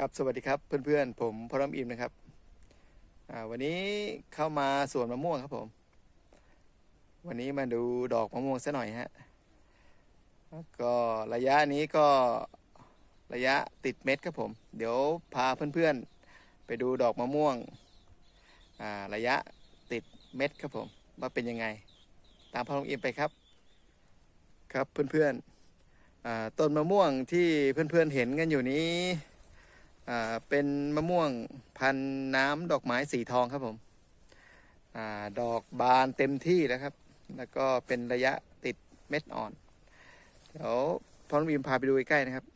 ครับสวัสดีครับเพื่อนๆ ผมพรหมอิมนะครับวันนี้เข้ามาสวนมะม่วงครับผม วันนี้มาดูดอกมะม่วงซะหน่อยฮะก็ระยะนี้ก็ระยะติดเม็ดครับผม เดี๋ยวพาเพื่อนๆ ไปดูดอกมะม่วงระยะติดเม็ดครับผมว่าเป็นยังไง ตามพรหมอิมไปครับ ครับเพื่อนๆอ่าต้นมะม่วงที่เพื่อนๆเห็นกันอยู่นี้ อ่าเป็นมะม่วงพันน้ำดอกไม้สีทองครับผมอาดอกบานเต็มที่แล้วครับ แล้วก็เป็นระยะติดเม็ดอ่อน เดี๋ยวพร้อมบีมพาไปดูใกล้ๆนะครับ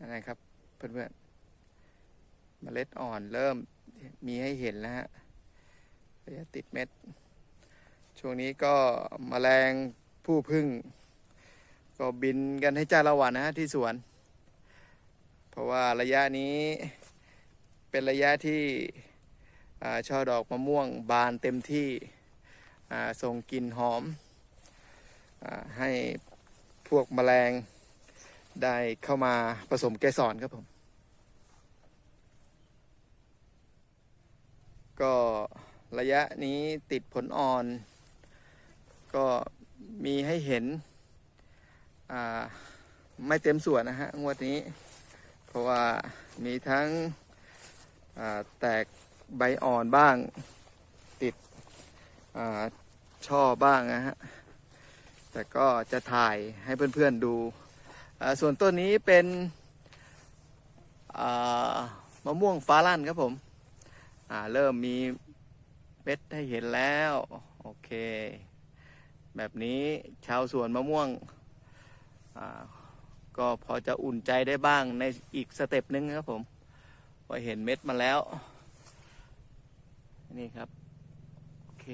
อะไรครับเพื่อนๆเมล็ดอ่อนเริ่มมีให้เห็นแล้วฮะระยะติดเม็ด ช่วงนี้ก็มแมลงผู้พึ่ง ก็บินกันให้จ้าละวันนะฮะที่สวน เพราะว่าระยะนี้เป็นระยะที่ช่อดอกมะม่วงบานเต็มที่ส่งกลิ่นหอมอให้พวกแมลงได้เข้ามาผสมเกสรครับผม ก็ระยะนี้ติดผลอ่อน ก็มีให้เห็น ไม่เต็มส่วนนะฮะ งวดนี้ ราะว่ามีทั้งแตกใบอ่อนบ้างติดช่อบ้างนะฮะ แต่ก็จะถ่ายให้เพื่อนๆดู ส่วนต้นนี้เป็นมะม่วงฟ้าลั่นครับผมเริ่มมีเม็ดให้เห็นแล้ว โอเค แบบนี้ชาวสวนมะม่วง ก็พอจะอุ่นใจได้บ้างในอีกสเต็ปหนึ่งครับผมว่าเห็นเม็ดมาแล้ว นี่ครับ โอเค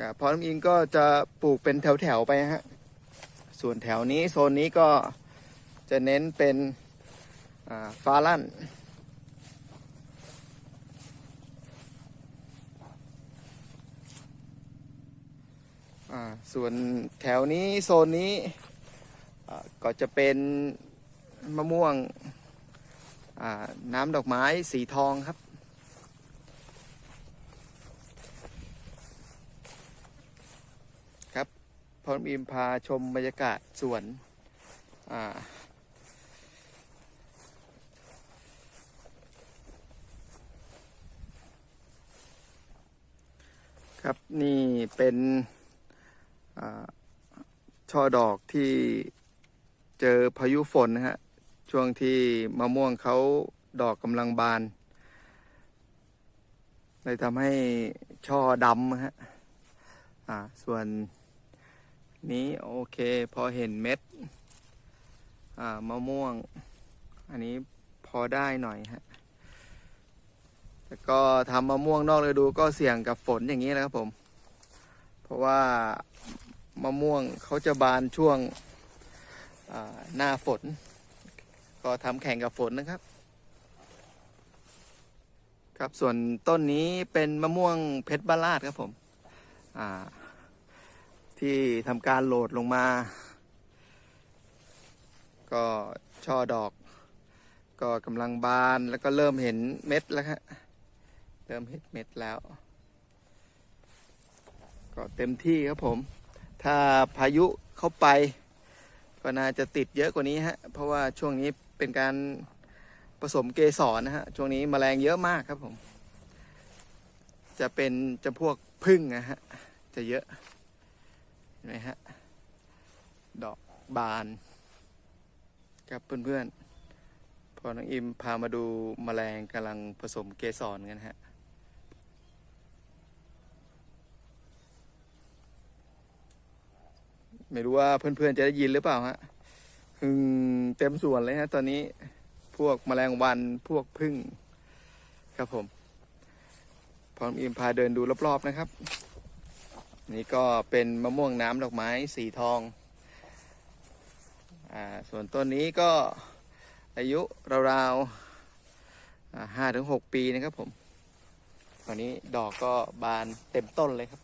อ่าพอน้ำอิงก็จะปลูกเป็นแถว ๆ ไปฮะ ส่วนแถวนี้โซนนี้ก็จะเน้นเป็นฟ้าลั่น ส่วนแถวนี้โซนนี้ก็จะเป็นมะม่วงน้ำดอกไม้สีทองครับ ครับพร้อมอิมพาชมบรรยากาศสวนครับนี่เป็น ช่อดอกที่เจอพายุฝนนะฮะ ช่วงที่มะม่วงเขาดอกกำลังบานเลยทำให้ช่อดำนะฮะ อ่า ส่วนนี้โอเค พอเห็นเม็ด อ่ามะม่วง อันนี้พอได้หน่อยฮะ แต่ก็ทำมะม่วงนอกฤดูก็เสี่ยงกับฝนอย่างนี้นะครับผม เพราะว่า มะม่วงเขาจะบานช่วงหน้าฝน ก็ทำแข่งกับฝนนะครับ ครับส่วนต้นนี้เป็นมะม่วงเพชรบ้านลาดครับผมที่ทำการโหลดลงมา ก็ช่อดอก ก็กำลังบานแล้วก็เริ่มเห็นเม็ดแล้วครับเริ่มเห็นเม็ดแล้ว ก็เต็มที่ครับผม ถ้าพายุเข้าไป ก็น่าจะติดเยอะกว่านี้ฮะ เพราะว่าช่วงนี้เป็นการผสมเกสรนะฮะ ช่วงนี้แมลงเยอะมากครับผม จะเป็นจำพวกพึ่งนะฮะ จะเยอะเห็นไหมฮะ ดอกบาน ครับเพื่อนๆพอน้องอิมพามาดูแมลงกำลังผสมเกสรกันฮะ ไม่รู้ว่าเพื่อนๆจะได้ยินหรือเปล่าฮะฮึงเต็มส่วนเลยฮะตอนนี้พวกแมลงวันพวกพึ่งครับผมพร้อมอิมพาเดินดูรอบๆนะครับ นี่ก็เป็นมะม่วงน้ำดอกไม้สีทองอ่าส่วนต้นนี้ก็อายุราวๆห้าถึงหกปีนะครับผมตอนนี้ดอกก็บานเต็มต้นเลยครับ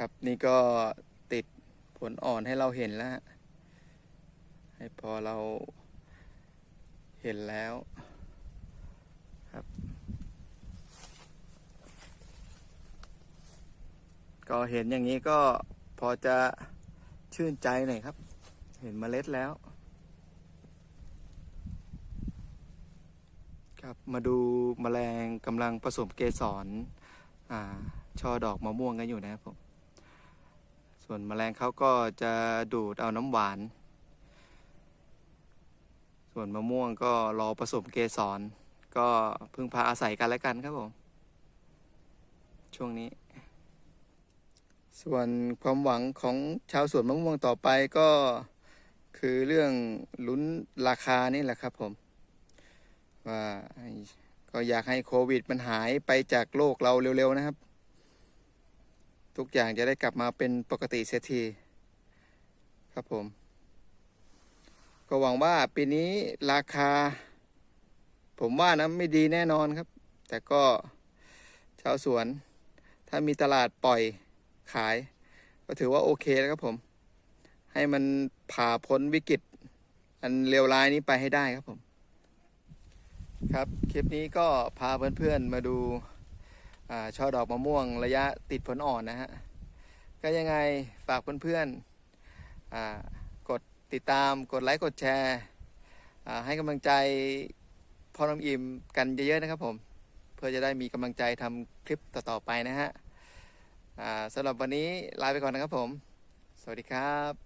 ครับนี่ก็ติดผลอ่อนให้เราเห็นแล้ว ให้พอเราเห็นแล้วครับ ก็เห็นอย่างนี้ก็พอจะชื่นใจหน่อยครับ เห็นเมล็ดแล้ว ครับมาดูแมลงกำลังผสมเกสรอ่าช่อดอกมะม่วงกันอยู่นะครับผม ส่วนแมลงเขาก็จะดูดเอาน้ำหวาน ส่วนมะม่วงก็รอผสมเกสร ก็พึ่งพาอาศัยกันและกันครับผม ช่วงนี้ ส่วนความหวังของชาวสวนมะม่วงต่อไปก็คือเรื่องลุ้นราคานี่แหละครับผมว่าก็อยากให้โควิดมันหายไปจากโลกเราเร็วๆนะครับ ทุกอย่างจะได้กลับมาเป็นปกติเสียทีครับผม ก็หวังว่าปีนี้ราคา ผมว่านะไม่ดีแน่นอนครับ แต่ก็ชาวสวน ถ้ามีตลาดปล่อยขาย ก็ถือว่าโอเคแล้วครับผม ให้มันผ่าพ้นวิกฤต อันเลวร้ายนี้ไปให้ได้ครับผม ครับ คลิปนี้ก็พาเพื่อนๆมาดู ช่อดอกมะม่วงระยะติดผลอ่อนนะฮะ ก็ยังไงฝากเพื่อนๆกดติดตามกดไลค์กดแชร์ให้กำลังใจพ่อน้องอิมกันเยอะๆนะครับผม เพื่อจะได้มีกำลังใจทำคลิปต่อๆไปนะฮะสำหรับวันนี้ลาไปก่อนนะครับผม สวัสดีครับ